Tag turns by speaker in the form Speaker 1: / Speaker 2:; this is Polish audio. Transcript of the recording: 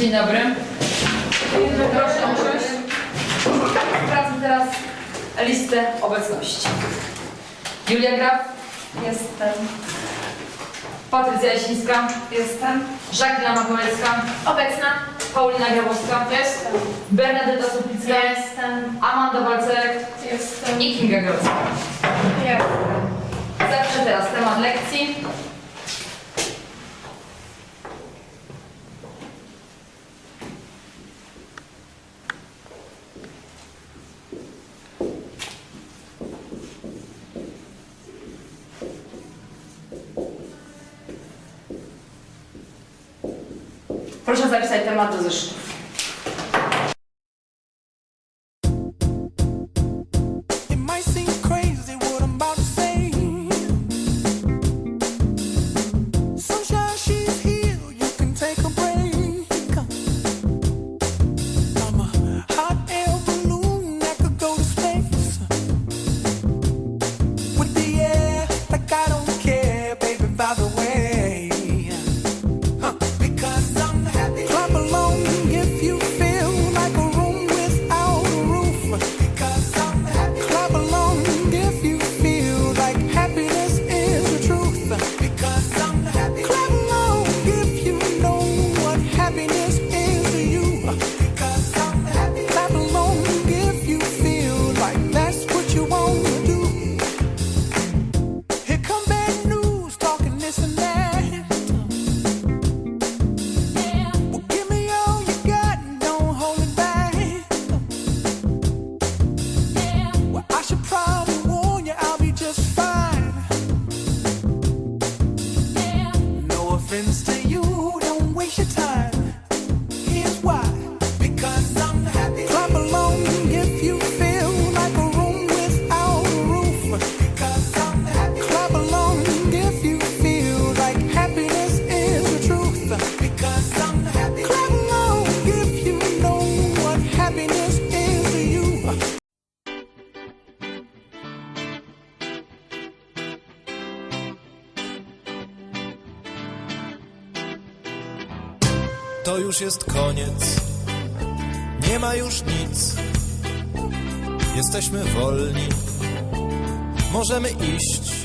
Speaker 1: Dzień dobry. Proszę o usiąść. Sprawdzę teraz listę obecności. Julia Graf.
Speaker 2: Jestem.
Speaker 1: Patrycja Jasińska.
Speaker 2: Jestem.
Speaker 1: Żaklina Makolecka.
Speaker 2: Obecna.
Speaker 1: Paulina Grabowska.
Speaker 2: Jestem.
Speaker 1: Bernadetta Suplicka.
Speaker 2: Jestem.
Speaker 1: Amanda Walcerek.
Speaker 2: Jestem.
Speaker 1: I Kinga Grodzka.
Speaker 2: Jestem.
Speaker 1: Zawsze teraz temat lekcji. Proszę zapisać temat do
Speaker 3: zeszytu. instinct.
Speaker 4: to już jest koniec. Nie ma już nic. Jesteśmy wolni. Możemy iść.